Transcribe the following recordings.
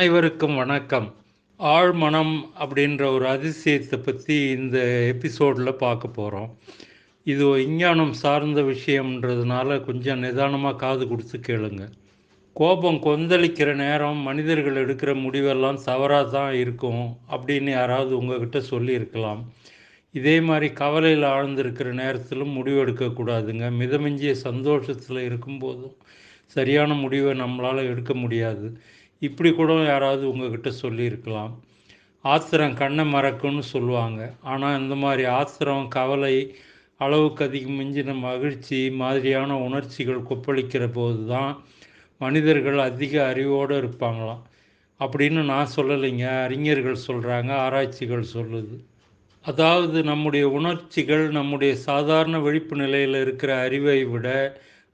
அனைவருக்கும் வணக்கம். ஆழ்மனம் அப்படின்ற ஒரு அதிசயத்தை பற்றி இந்த எபிசோடில் பார்க்க போகிறோம் இது விஞ்ஞானம் சார்ந்த விஷயம்ன்றதுனால கொஞ்சம் நிதானமாக காது கொடுத்து கேளுங்க. கோபம் கொந்தளிக்கிற நேரம் மனிதர்கள் எடுக்கிற முடிவெல்லாம் தவறாக தான் இருக்கும் அப்படின்னு யாராவது உங்ககிட்ட சொல்லியிருக்கலாம். இதே மாதிரி கவலையில் ஆழ்ந்திருக்கிற நேரத்திலும் முடிவெடுக்கக்கூடாதுங்க மிதமிஞ்சிய சந்தோஷத்தில் இருக்கும்போதும் சரியான முடிவை நம்மளால் எடுக்க முடியாது. இப்படி கூட யாராவது உங்ககிட்ட சொல்லியிருக்கலாம். ஆத்திரம் கண்ணை மறக்கும்னு சொல்லுவாங்க. ஆனால் இந்த மாதிரி ஆத்திரம் கவலை அளவுக்கு அதிகம் மிஞ்சின மகிழ்ச்சி மாதிரியான உணர்ச்சிகள் கொப்பளிக்கிற போது தான் மனிதர்கள் அதிக அறிவோடு இருப்பாங்களாம். அப்படின்னு நான் சொல்லலைங்க. அறிஞர்கள் சொல்கிறாங்க ஆராய்ச்சிகள் சொல்லுது. அதாவது நம்முடைய உணர்ச்சிகள் நம்முடைய சாதாரண விழிப்பு நிலையில் இருக்கிற அறிவை விட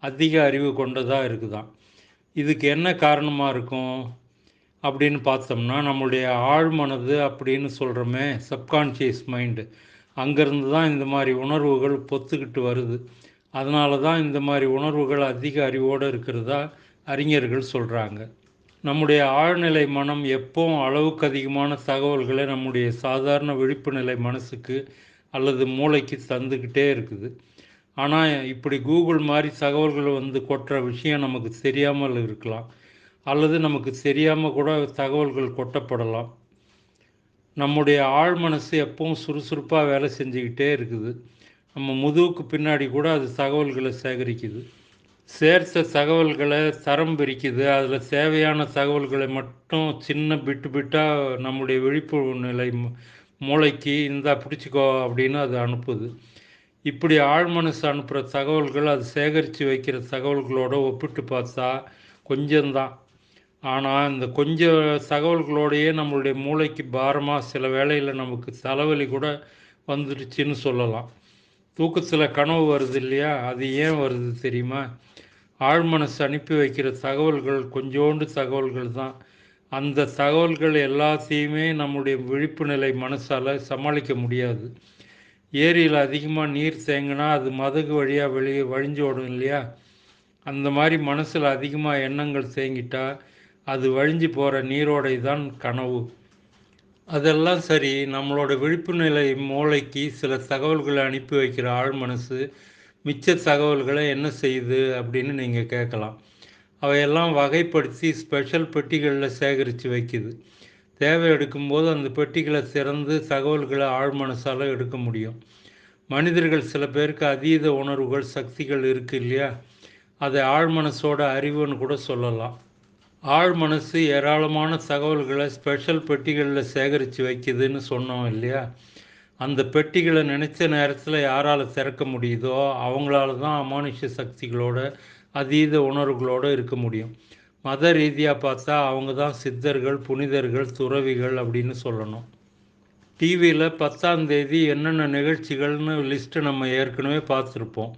அதிக அறிவு கொண்டதாக இருக்குதான் இதுக்கு என்ன காரணமாக இருக்கும் அப்படின்னு பார்த்தோம்னா நம்மளுடைய ஆழ்மனது அப்படின்னு சொல்கிறோமே சப்கான்ஷியஸ் மைண்டு அங்கேருந்து தான் இந்த மாதிரி உணர்வுகள் பொத்துக்கிட்டு வருது. அதனால தான் இந்த மாதிரி உணர்வுகள் அதிக அறிவோடு இருக்கிறதா அறிஞர்கள் சொல்கிறாங்க நம்முடைய ஆழ்நிலை மனம் எப்போவும் அளவுக்கு அதிகமான தகவல்களை நம்முடைய சாதாரண விழிப்பு நிலை மனசுக்கு அல்லது மூளைக்கு தந்துக்கிட்டே இருக்குது. ஆனால் இப்படி கூகுள் மாதிரி தகவல்கள் வந்து கொட்டுற விஷயம் நமக்கு தெரியாமல் இருக்கலாம். அல்லது நமக்கு தெரியாமல் கூட தகவல்கள் கொட்டப்படலாம். நம்முடைய ஆழ் மனசு எப்பவும் சுறுசுறுப்பாக வேலை செஞ்சுக்கிட்டே இருக்குது. நம்ம முதுகுக்கு பின்னாடி கூட அது தகவல்களை சேகரிக்குது. சேர்த்த தகவல்களை தரம் பிரிக்குது. அதில் தேவையான தகவல்களை மட்டும் சின்ன பிட்டு பிட்டாக நம்முடைய விழிப்புணர்வு நிலை மூளைக்கு இந்தா பிடிச்சிக்கோ அப்படின்னு அது அனுப்புது. இப்படி ஆழ்மனசு அனுப்புகிற தகவல்கள் அது சேகரித்து வைக்கிற தகவல்களோடு ஒப்பிட்டு பார்த்தா கொஞ்சம்தான். ஆனால் இந்த கொஞ்சம் தகவல்களோடையே நம்மளுடைய மூளைக்கு பாரமாக சில வேளையில் நமக்கு தலைவலி கூட வந்துடுச்சின்னு சொல்லலாம். தூக்கத்தில் கனவு வருது இல்லையா? அது ஏன் வருது தெரியுமா? ஆழ்மனசு அனுப்பி வைக்கிற தகவல்கள் கொஞ்சோண்டு தகவல்கள் தான். அந்த தகவல்கள் எல்லாத்தையுமே நம்முடைய விழிப்பு நிலை மனசால் சமாளிக்க முடியாது. ஏரியில் அதிகமாக நீர் தேங்கினா அது மதகு வழியாக வெளியே வழிஞ்சோடும் இல்லையா? அந்த மாதிரி மனசில் அதிகமாக எண்ணங்கள் தேங்கிட்டா அது வழிஞ்சு போகிற நீரோடை தான் கனவு. அதெல்லாம் சரி நம்மளோட விழிப்பு நிலை மூளைக்கு சில தகவல்களை அனுப்பி வைக்கிற ஆழ் மனசு மிச்ச தகவல்களை என்ன செய்யுது அப்படின்னு நீங்கள் கேட்கலாம். அவையெல்லாம் வகைப்படுத்தி ஸ்பெஷல் பெட்டிகளில் சேகரித்து வைக்குது. தேவை எடுக்கும்போது அந்த பெட்டிகளை திறந்து தகவல்களை ஆழ்மனசால் எடுக்க முடியும். மனிதர்கள் சில பேருக்கு அதீத உணர்வுகள் சக்திகள் இருக்குது இல்லையா? அதை ஆழ்மனசோட அறிவுன்னு கூட சொல்லலாம். ஆழ்மனசு ஏராளமான தகவல்களை ஸ்பெஷல் பெட்டிகளில் சேகரித்து வைக்குதுன்னு சொன்னோம் இல்லையா? அந்த பெட்டிகளை நினச்ச நேரத்தில் யாரால் திறக்க முடியுதோ அவங்களால தான் அமானுஷ சக்திகளோட அதீத உணர்வுகளோடு இருக்க முடியும். மத ரீதியாக பார்த்தா அவங்க தான் சித்தர்கள் புனிதர்கள் துறவிகள் அப்படின்னு சொல்லணும். டிவியில் பத்தாம் தேதி என்னென்ன நிகழ்ச்சிகள்னு லிஸ்ட்டு நம்ம ஏற்கனவே பார்த்துருப்போம்.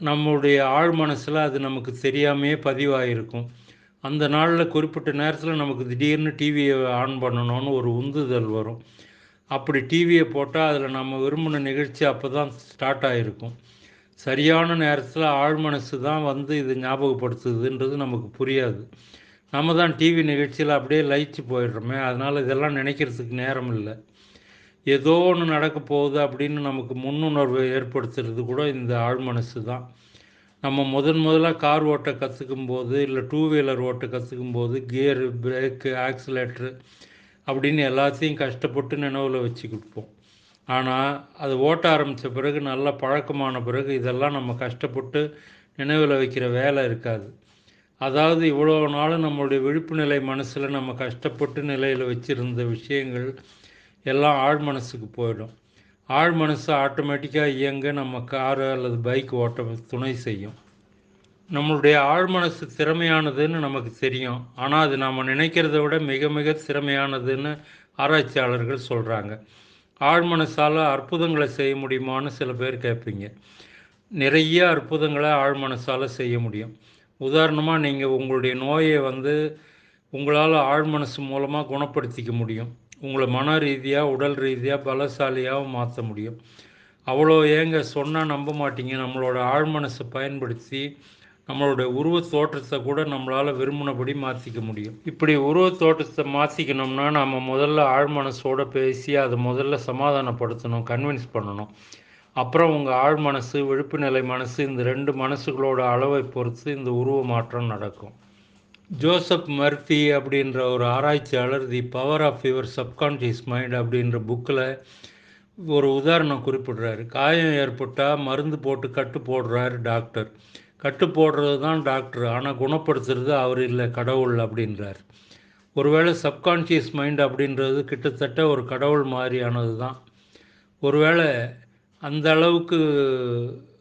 நம்மளுடைய ஆழ் மனசில் அது நமக்கு தெரியாமையே பதிவாயிருக்கும். அந்த நாளில் குறிப்பிட்ட நேரத்தில் நமக்கு திடீர்னு டிவியை ஆன் பண்ணணும்னு ஒரு உந்துதல் வரும். அப்படி டிவியை போட்டால் அதில் நம்ம விரும்பின நிகழ்ச்சி அப்போ தான் ஸ்டார்ட் ஆகிருக்கும் சரியான நேரத்தில் ஆழ்மனசு தான் வந்து இது ஞாபகப்படுத்துதுன்றது நமக்கு புரியாது. நம்ம தான் டிவி நிகழ்ச்சியில் அப்படியே லயிச்சு போயிடுறோமே அதனால் இதெல்லாம் நினைக்கிறதுக்கு நேரம் இல்லை. ஏதோ ஒன்று நடக்க போகுது அப்படின்னு நமக்கு முன்னுணர்வை ஏற்படுத்துறது கூட இந்த ஆழ்மனசு தான். நம்ம முதன் முதலாக கார் ஓட்ட கற்றுக்கும் போது இல்லை டூ வீலர் ஓட்ட கற்றுக்கும் போது கியரு பிரேக்கு ஆக்சிலேட்ரு அப்படின்னு எல்லாத்தையும் கஷ்டப்பட்டு நினைவில் வச்சுக்கிட்டுப்போம் ஆனால் அது ஓட்ட ஆரம்பித்த பிறகு நல்ல பழக்கமான பிறகு இதெல்லாம் நம்ம கஷ்டப்பட்டு நினைவில் வைக்கிற வேலை இருக்காது. அதாவது இவ்வளோ நாளும் நம்மளுடைய விழிப்பு நிலை மனசில் நம்ம கஷ்டப்பட்டு நிலையில் வச்சுருந்த விஷயங்கள் எல்லாம் ஆழ் மனசுக்கு போயிடும். ஆழ் மனசு ஆட்டோமேட்டிக்காக இயங்க நம்ம காரு அல்லது பைக் ஓட்ட துணை செய்யும். நம்மளுடைய ஆழ் மனசு திறமையானதுன்னு நமக்கு தெரியும். ஆனால் அது நம்ம நினைக்கிறத விட மிக மிக திறமையானதுன்னு ஆராய்ச்சியாளர்கள் சொல்கிறாங்க ஆழ் மனசால் அற்புதங்களை செய்ய முடியுமான்னு சில பேர் கேட்பீங்க. நிறைய அற்புதங்களை ஆழ் மனசால் செய்ய முடியும். உதாரணமாக நீங்கள் உங்களுடைய நோயை வந்து உங்களால் ஆழ் மனசு மூலமாக குணப்படுத்திக்க முடியும். உங்களை மன ரீதியாக உடல் ரீதியாக பலசாலியாகவும் மாற்ற முடியும். அவ்வளோ ஏங்க சொன்னால் நம்ப மாட்டீங்க. நம்மளோட ஆழ்மனசை பயன்படுத்தி நம்மளுடைய உருவ தோற்றத்தை கூட நம்மளால் விரும்பினபடி மாற்றிக்க முடியும். இப்படி உருவ தோற்றத்தை மாற்றிக்கணும்னா நம்ம முதல்ல ஆழ்மனசோட பேசி அதை முதல்ல சமாதானப்படுத்தணும் கன்வின்ஸ் பண்ணணும். அப்புறம் உங்கள் ஆழ் மனசு விழுப்பு நிலை மனசு இந்த ரெண்டு மனசுகளோட அளவை பொறுத்து இந்த உருவ மாற்றம் நடக்கும். ஜோசப் மர்ஃபி அப்படின்ற ஒரு ஆராய்ச்சியாளர் the power of your subconscious mind அப்படின்ற புக்கில் ஒரு உதாரணம் குறிப்பிடுறாரு. காயம் ஏற்பட்டால் மருந்து போட்டு கட்டு போடுறாரு டாக்டர். கட்டு போடுறது தான் டாக்டர். ஆனால் குணப்படுத்துறது அவர் இல்லை கடவுள் அப்படின்றார். ஒருவேளை சப்கான்ஷியஸ் மைண்ட் அப்படின்றது கிட்டத்தட்ட ஒரு கடவுள் மாதிரியானது தான் ஒருவேளை அந்த அளவுக்கு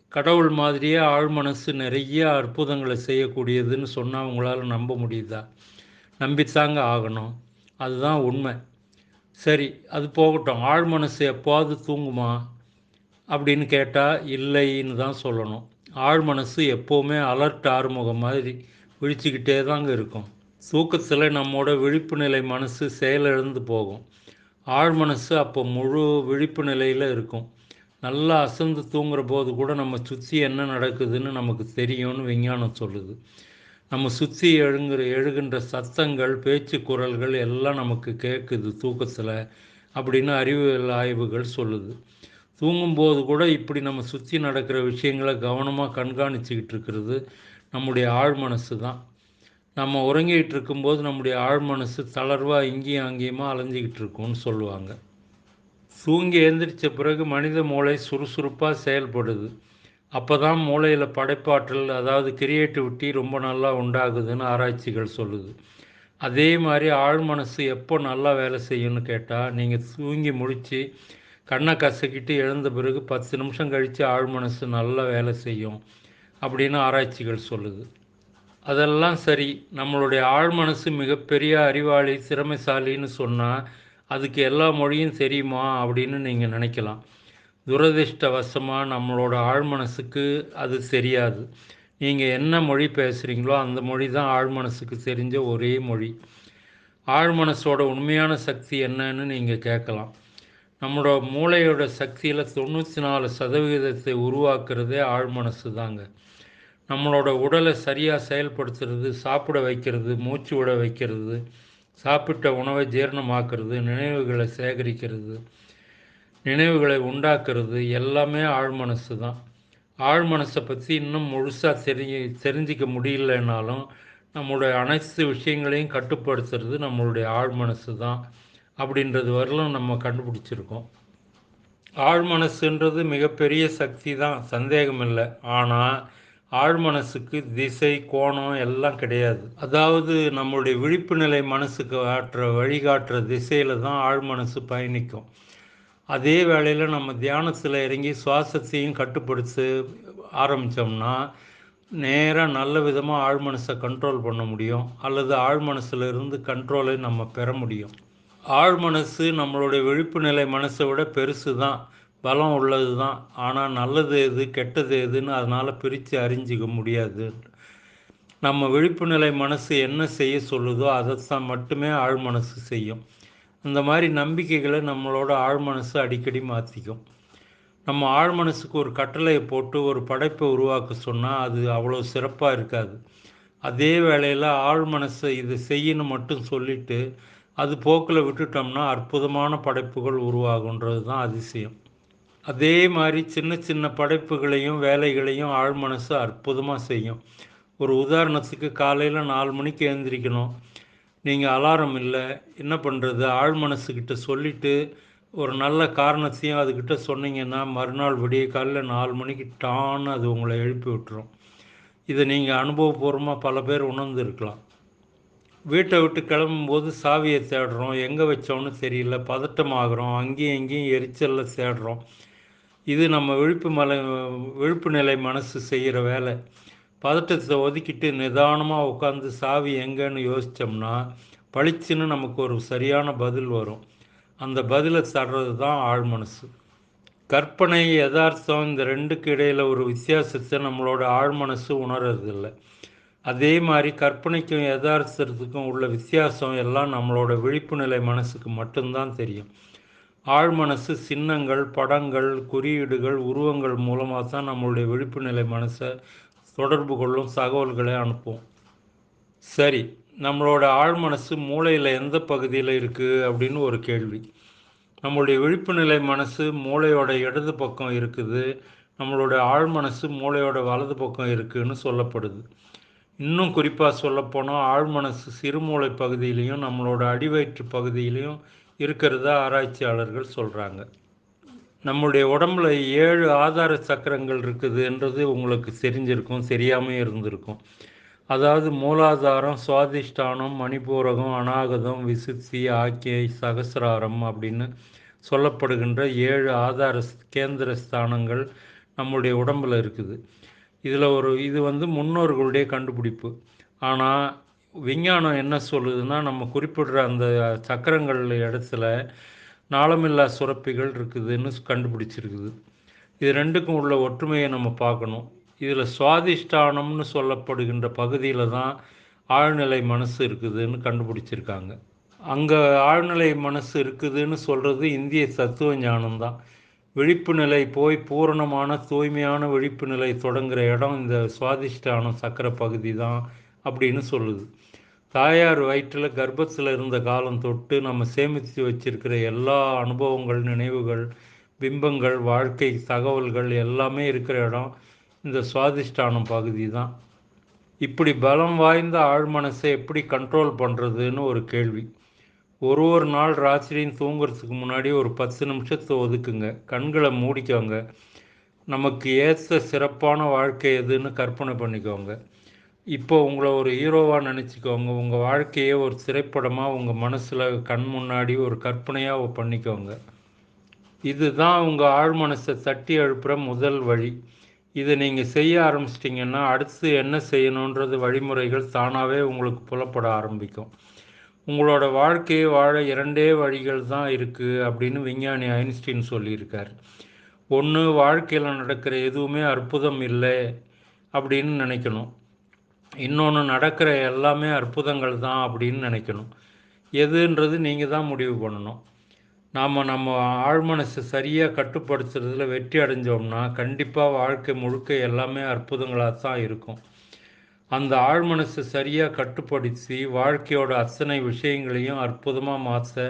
கடவுள் மாதிரியே ஆழ் மனசு நிறைய அற்புதங்களை செய்யக்கூடியதுன்னு சொன்னால் அவங்களால நம்ப முடியுதா? நம்பித்தாங்க ஆகணும். அதுதான் உண்மை. சரி அது போகட்டும். ஆழ் மனசு எப்போது தூங்குமா அப்படின்னு கேட்டால் இல்லைன்னு தான் சொல்லணும். ஆழ் மனசு எப்போவுமே அலர்ட் ஆறுமுகம் மாதிரி விழிச்சிக்கிட்டே தாங்க இருக்கும். தூக்கத்தில் நம்மோட விழிப்பு நிலை மனசு செயலிழந்து போகும். ஆழ் மனசு அப்போ முழு விழிப்பு நிலையில் இருக்கும். நல்லா அசந்து தூங்குற போது கூட நம்ம சுற்றி என்ன நடக்குதுன்னு நமக்கு தெரியும்னு விஞ்ஞானம் சொல்லுது. நம்ம சுற்றி எழுங்குற எழுகின்ற சத்தங்கள் பேச்சு குரல்கள் எல்லாம் நமக்கு கேட்குது தூக்கத்தில் அப்படின்னு அறிவியல் ஆய்வுகள் சொல்லுது. தூங்கும்போது கூட இப்படி நம்ம சுற்றி நடக்கிற விஷயங்களை கவனமாக கண்காணிச்சுக்கிட்டு இருக்கிறது நம்முடைய ஆழ் மனசு தான். நம்ம உறங்கிட்டு இருக்கும்போது நம்முடைய ஆழ் மனசு தளர்வாக இங்கேயும் அங்கேயுமா அலைஞ்சிக்கிட்டு இருக்கும்னு சொல்லுவாங்க. தூங்கி எழுந்திரிச்ச பிறகு மனித மூளை சுறுசுறுப்பாக செயல்படுது. அப்போ தான் மூளையில் படைப்பாற்றல் அதாவது கிரியேட்டிவிட்டி ரொம்ப நல்லா உண்டாகுதுன்னு ஆராய்ச்சிகள் சொல்லுது. அதே மாதிரி ஆழ் மனசு எப்போ நல்லா வேலை செய்யும்னு கேட்டால் நீங்கள் தூங்கி முடித்து கண்ணை கசக்கிட்டு எழுந்த பிறகு பத்து நிமிஷம் கழித்து ஆழ் மனசு நல்லா வேலை செய்யும் அப்படின்னு ஆராய்ச்சிகள் சொல்லுது. அதெல்லாம் சரி நம்மளுடைய ஆழ் மனசு மிகப்பெரிய அறிவாளி திறமைசாலின்னு சொன்னால் அதுக்கு எல்லா மொழியும் தெரியுமா அப்படின்னு நீங்கள் நினைக்கலாம். துரதிர்ஷ்டவசமாக நம்மளோட ஆழ்மனசுக்கு அது தெரியாது. நீங்கள் என்ன மொழி பேசுகிறீங்களோ அந்த மொழி தான் ஆழ்மனசுக்கு தெரிஞ்ச ஒரே மொழி. ஆழ்மனசோட உண்மையான சக்தி என்னன்னு நீங்கள் கேட்கலாம். நம்மளோட மூளையோட சக்தியில் தொண்ணூற்றி நாலு சதவிகிதத்தை உருவாக்குறதே ஆழ்மனசு தாங்க. நம்மளோட உடலை சரியாக செயல்படுத்துறது சாப்பிட வைக்கிறது மூச்சு விட வைக்கிறது சாப்பிட்ட உணவை ஜீரணமாக்குறது நினைவுகளை சேகரிக்கிறது நினைவுகளை உண்டாக்குறது எல்லாமே ஆழ்மனசு தான். ஆழ்மனசை பற்றி இன்னும் முழுசாக தெரிஞ்சு தெரிஞ்சிக்க முடியலனாலும் நம்மளுடைய அனைத்து விஷயங்களையும் கட்டுப்படுத்துறது நம்மளுடைய ஆழ்மனசு தான். அப்படின்றது வரலும் நம்ம கண்டுபிடிச்சிருக்கோம். ஆழ்மனசுன்றது மிகப்பெரிய சக்தி தான் சந்தேகம் இல்லை ஆனால் ஆழ்மனசுக்கு திசை கோணம் எல்லாம் கிடையாது. அதாவது நம்மளுடைய விழிப்பு நிலை மனசுக்கு ஆற்ற வழிகாட்டுற திசையில் தான் ஆழ்மனசு பயணிக்கும். அதே வேளையில் நம்ம தியானத்தில் இறங்கி சுவாசத்தையும் கட்டுப்படுத்த ஆரம்பித்தோம்னா நேராக நல்ல விதமாக ஆழ்மனசை கண்ட்ரோல் பண்ண முடியும். அல்லது ஆழ்மனசிலிருந்து கண்ட்ரோலை நம்ம பெற முடியும். ஆழ்மனசு நம்மளுடைய விழிப்பு நிலை மனசை விட பெருசு தான் பலம் உள்ளது தான் ஆனால் நல்லது எது கெட்டது எதுன்னு அதனால் பிரித்து அறிஞ்சிக்க முடியாது. நம்ம விழிப்பு நிலை மனசு என்ன செய்ய சொல்லுதோ அதைத்தான் மட்டுமே ஆழ்மனசு செய்யும். அந்த மாதிரி நம்பிக்கைகளை நம்மளோட ஆழ்மனசு அடிக்கடி மாற்றிக்கும் நம்ம ஆழ்மனசுக்கு ஒரு கட்டளையை போட்டு ஒரு படைப்பை உருவாக்க சொன்னால் அது அவ்வளோ சிறப்பாக இருக்காது. அதே வேளையில் ஆழ்மனசை இது செய்யணும் மட்டும் சொல்லிட்டு அது போக்கில் விட்டுட்டோம்னா அற்புதமான படைப்புகள் உருவாகுன்றது தான் அதிசயம். அதே மாதிரி சின்ன சின்ன படைப்புகளையும் வேலைகளையும் ஆழ்மனசு அற்புதமாக செய்யும். ஒரு உதாரணத்துக்கு காலையில் நாலு மணிக்கு எழுந்திரிக்கணும். நீங்கள் அலாரம் இல்லை என்ன பண்ணுறது ஆழ்மனசுக்கிட்ட சொல்லிவிட்டு ஒரு நல்ல காரணத்தையும் அதுக்கிட்ட சொன்னீங்கன்னா மறுநாள் விடிய காலையில் நாலு மணிக்கு டான்னு அது உங்களை எழுப்பி விட்டுரும். இதை நீங்கள் அனுபவபூர்வமாக பல பேர் உணர்ந்துருக்கலாம். வீட்டை விட்டு கிளம்பும்போது சாவியை தேடுறோம். எங்கே வச்சோம்னு தெரியல. பதட்டமாகறோம். அங்கேயும் எங்கேயும் எரிச்சலில் தேடுறோம். இது நம்ம விழுப்பு மலை விழுப்பு நிலை மனசு செய்கிற வேலை. பதட்டத்தை ஒதுக்கிட்டு நிதானமாக உட்காந்து சாவி எங்கேன்னு யோசித்தோம்னா பளிச்சுன்னு நமக்கு ஒரு சரியான பதில் வரும். அந்த பதிலை தர்றது தான் ஆழ்மனசு கற்பனை யதார்த்தம் இந்த ரெண்டுக்கு இடையில் ஒரு வித்தியாசத்தை நம்மளோட ஆழ்மனசு உணர்றதில்லை. அதே மாதிரி கற்பனைக்கும் யதார்த்தத்துக்கும் உள்ள வித்தியாசம் எல்லாம் நம்மளோட விழிப்பு நிலை மனசுக்கு மட்டும்தான் தெரியும். ஆழ்மனசு சின்னங்கள் படங்கள் குறியீடுகள் உருவங்கள் மூலமாக தான் நம்மளுடைய விழிப்பு நிலை மனசை தொடர்பு கொள்ளும் தகவல்களை அனுப்புவோம். சரி நம்மளோட ஆழ்மனசு மூளையில் எந்த பகுதியில் இருக்குது அப்படின்னு ஒரு கேள்வி. நம்மளுடைய விழிப்பு நிலை மனசு மூளையோட இடது பக்கம் இருக்குது நம்மளோட ஆழ்மனசு மூளையோட வலது பக்கம் இருக்குதுன்னு சொல்லப்படுது. இன்னும் குறிப்பாக சொல்லப்போனால் ஆழ்மனசு சிறுமூளை பகுதியிலையும் நம்மளோட அடிவயிற்று பகுதியிலையும் இருக்கிறதா ஆராய்ச்சியாளர்கள் சொல்கிறாங்க நம்முடைய உடம்புல ஏழு ஆதார சக்கரங்கள் இருக்குதுன்றது உங்களுக்கு தெரிஞ்சிருக்கும் தெரியாமல் இருந்திருக்கும். அதாவது மூலாதாரம் சுவாதிஷ்டானம் மணிப்பூரகம் அநாகதம் விசுத்தி ஆக்கியை சகசிராரம் அப்படின்னு சொல்லப்படுகின்ற ஏழு ஆதார கேந்திர ஸ்தானங்கள் நம்முடைய உடம்பில் இருக்குது. இதில் ஒரு இது வந்து முன்னோர்களுடைய கண்டுபிடிப்பு. ஆனால் விஞ்ஞானம் என்ன சொல்லுதுன்னா நம்ம குறிப்பிடுற அந்த சக்கரங்கள் இடத்துல நாளமில்லா சுரப்பிகள் இருக்குதுன்னு கண்டுபிடிச்சிருக்குது. இது ரெண்டுக்கும் உள்ள ஒற்றுமையை நம்ம பார்க்கணும். இதில் சுவாதிஷ்டானம்னு சொல்லப்படுகின்ற பகுதியில் தான் ஆழ்நிலை மனசு இருக்குதுன்னு கண்டுபிடிச்சிருக்காங்க. அங்கே ஆழ்நிலை மனசு இருக்குதுன்னு சொல்கிறது இந்திய தத்துவ ஞானம்தான். விழிப்பு நிலை போய் பூரணமான தூய்மையான விழிப்பு நிலை தொடங்குகிற இடம் இந்த சுவாதிஷ்டானம் சக்கர பகுதி தான் அப்படின்னு சொல்லுது. தாயார் வயிற்றில் கர்ப்பத்தில் இருந்த காலம் தொட்டு நம்ம சேமித்து வச்சிருக்கிற எல்லா அனுபவங்கள் நினைவுகள் பிம்பங்கள் வாழ்க்கை தகவல்கள் எல்லாமே இருக்கிற இடம் இந்த சுவாதிஷ்டானம் பகுதி தான். இப்படி பலம் வாய்ந்த ஆழ்மனசை எப்படி கண்ட்ரோல் பண்ணுறதுன்னு ஒரு கேள்வி. ஒரு ஒரு நாள் ராத்திரியும் தூங்குறதுக்கு முன்னாடி ஒரு பத்து நிமிஷத்தை ஒதுக்குங்க. கண்களை மூடிக்கோங்க. நமக்கு ஏற்ற சிறப்பான வாழ்க்கை எதுன்னு கற்பனை பண்ணிக்கோங்க. இப்போ உங்களை ஒரு ஹீரோவாக நினச்சிக்கோங்க. உங்கள் வாழ்க்கையை ஒரு திரைப்படமாக உங்கள் மனசில் கண் முன்னாடி ஒரு கற்பனையாக பண்ணிக்கோங்க. இதுதான் உங்கள் ஆழ் மனசை தட்டி எழுப்புகிற முதல் வழி. இதை நீங்கள் செய்ய ஆரம்பிச்சிட்டிங்கன்னா அடுத்து என்ன செய்யணுன்றது வழிமுறைகள் தானாகவே உங்களுக்கு புலப்பட ஆரம்பிக்கும். உங்களோட வாழ்க்கையை வாழ இரண்டே வழிகள் தான் இருக்குது அப்படின்னு விஞ்ஞானி ஐன்ஸ்டீன் சொல்லியிருக்கார். ஒன்று வாழ்க்கையில் நடக்கிற எதுவுமே அற்புதம் இல்லை அப்படின்னு நினைக்கணும். இன்னொன்று நடக்கிற எல்லாமே அற்புதங்கள் தான் அப்படின்னு நினைக்கணும். எதுன்றது நீங்கள் தான் முடிவு பண்ணணும். நாம் நம்ம ஆழ்மனசை சரியாக கட்டுப்படுத்துறதுல வெற்றி அடைஞ்சோம்னா கண்டிப்பாக வாழ்க்கை முழுக்க எல்லாமே அற்புதங்களாக தான் இருக்கும். அந்த ஆழ்மனசை சரியாக கட்டுப்படுத்தி வாழ்க்கையோட அத்தனை விஷயங்களையும் அற்புதமாக மாற்ற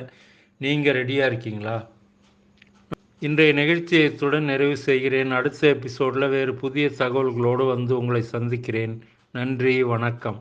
நீங்கள் ரெடியாக இருக்கீங்களா? இன்றைய நிகழ்ச்சியை இத்துடன் நிறைவு செய்கிறேன். அடுத்த எபிசோடில் வேறு புதிய தகவல்களோடு வந்து உங்களை சந்திக்கிறேன். நன்றி வணக்கம்.